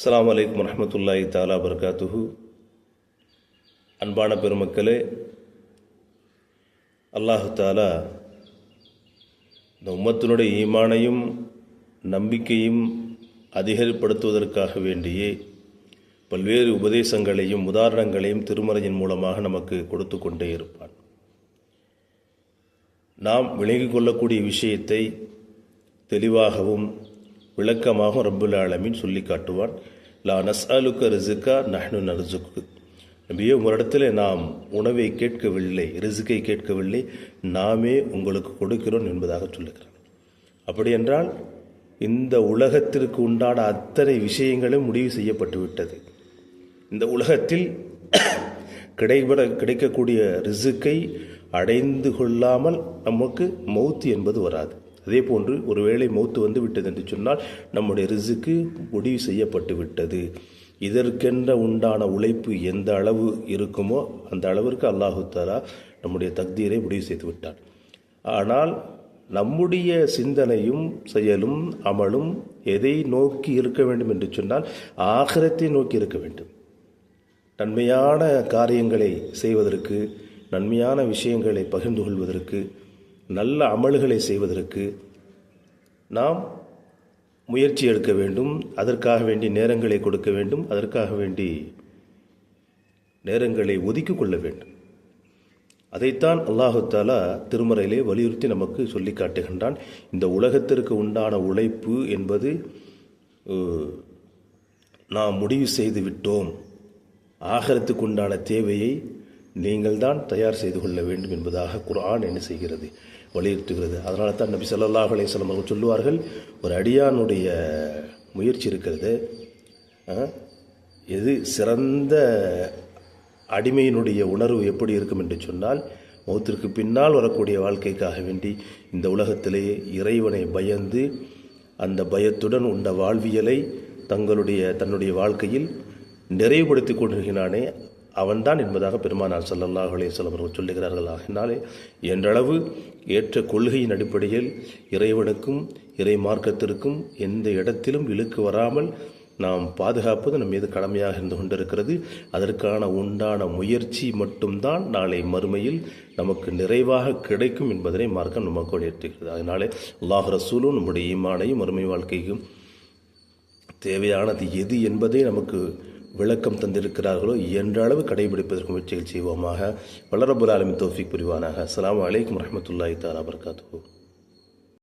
அஸ்லாம் வலைக்கம் வரமத்துல்லாஹி தாலா பர்காத்துஹு அன்பான பெருமக்களே அல்லாஹு தாலா இந்த உம்மத்தினுடைய ஈமானையும் நம்பிக்கையும் அதிகப்படுத்துவதற்காக வேண்டியே பல்வேறு உபதேசங்களையும் உதாரணங்களையும் திருமறையின் மூலமாக நமக்கு கொடுத்து கொண்டே இருப்பான். நாம் விளங்கிக் கொள்ளக்கூடிய விஷயத்தை தெளிவாகவும் விளக்கமாகவும் ரப்புல் ஆலமின் சொல்லி காட்டுவான். லா நஸ்அலுக்க ரிசுக்கா நஹ்னு நர்சுக்கு நபியே உங்களிடத்தில் நாம் உணவை கேட்கவில்லை ரிசுக்கை கேட்கவில்லை நாமே உங்களுக்கு கொடுக்கிறோம் என்பதாக சொல்லுகிறான். அப்படி என்றால் இந்த உலகத்திற்கு உண்டான அத்தனை விஷயங்களும் முடிவு செய்யப்பட்டு விட்டது இந்த உலகத்தில் கிடைபட கிடைக்கக்கூடிய ரிசுக்கை அடைந்து கொள்ளாமல் நமக்கு மௌத்து என்பது வராது. அதே போன்று ஒருவேளை மௌத்து வந்து விட்டது என்று சொன்னால் நம்முடைய ரிசுக்கு முடிவு செய்யப்பட்டு விட்டது. இதற்கென்ற உண்டான உழைப்பு எந்த அளவு இருக்குமோ அந்த அளவிற்கு அல்லாஹு தாலா நம்முடைய தக்தீரை முடிவு செய்து விட்டார் ஆனால் நம்முடைய சிந்தனையும் செயலும் அமலும் எதை நோக்கி இருக்க வேண்டும் என்று சொன்னால் ஆகிரத்தை நோக்கி இருக்க வேண்டும். நன்மையான காரியங்களை செய்வதற்கு நன்மையான விஷயங்களை பகிர்ந்து கொள்வதற்கு நல்ல அமல்களை செய்வதற்கு நாம் முயற்சி எடுக்க வேண்டும். அதற்காக வேண்டி நேரங்களை கொடுக்க வேண்டும். அதற்காக வேண்டி நேரங்களை ஒதுக்கி கொள்ள வேண்டும். அதைத்தான் அல்லாஹாலா திருமறையிலே வலியுறுத்தி நமக்கு சொல்லி காட்டுகின்றான். இந்த உலகத்திற்கு உண்டான உழைப்பு என்பது நாம் முடிவு செய்து விட்டோம். ஆகரத்துக்கு உண்டான தேவையை நீங்கள் தான் தயார் செய்து கொள்ள வேண்டும் என்பதாக குர்ஆன் என்ன செய்கிறது? வலியுறுத்துகிறது. அதனால தான் நபி ஸல்லல்லாஹு அலைஹி வஸல்லம் அவர்கள் சொல்லுவார்கள் ஒரு அடியானுடைய முயற்சி இருக்கிறது எது சிறந்த அடிமையினுடைய உணர்வு எப்படி இருக்கும் என்று சொன்னால் மௌத்திற்கு பின்னால் வரக்கூடிய வாழ்க்கைக்காக வேண்டி இந்த உலகத்திலேயே இறைவனை பயந்து அந்த பயத்துடன் உண்ட வாழ்வியலை தங்களுடைய தன்னுடைய வாழ்க்கையில் நிறைவுபடுத்தி கொண்டிருக்கிறானே அவன்தான் என்பதாக பெருமானார் சல்லல்லாஹ் அலைஹி அவர்கள் சொல்லுகிறார்கள். ஆகினாலே என்றளவு ஏற்ற கொள்கையின் அடிப்படையில் இறைவனுக்கும் இறை மார்க்கத்திற்கும் எந்த இடத்திலும் இழுக்கு வராமல் நாம் பாதுகாப்பது நம் மீது கடமையாக இருந்து கொண்டிருக்கிறது. அதற்கான உண்டான முயற்சி மட்டும்தான் நாளை மறுமையில் நமக்கு நிறைவாக கிடைக்கும் என்பதனை மார்க்கம் நமக்கு வலியுறுத்துகிறது அதனாலே அல்லாஹ் ரசூலும் நம்முடைய ஈமானையும் மறுமை வாழ்க்கைக்கும் தேவையானது எது என்பதை நமக்கு விளக்கம் தந்திருக்கிறார்களோ என்ற அளவு கடைபிடிப்பதற்கு முயற்சிகள் செய்வோமாக. வளரபுல் ஆலமின் தோஃபிக் புரிவானாக. அஸ்லாம் வலைக்கம் வரஹ்மத்துல்லாஹி தாலா வபரகாத்துஹு.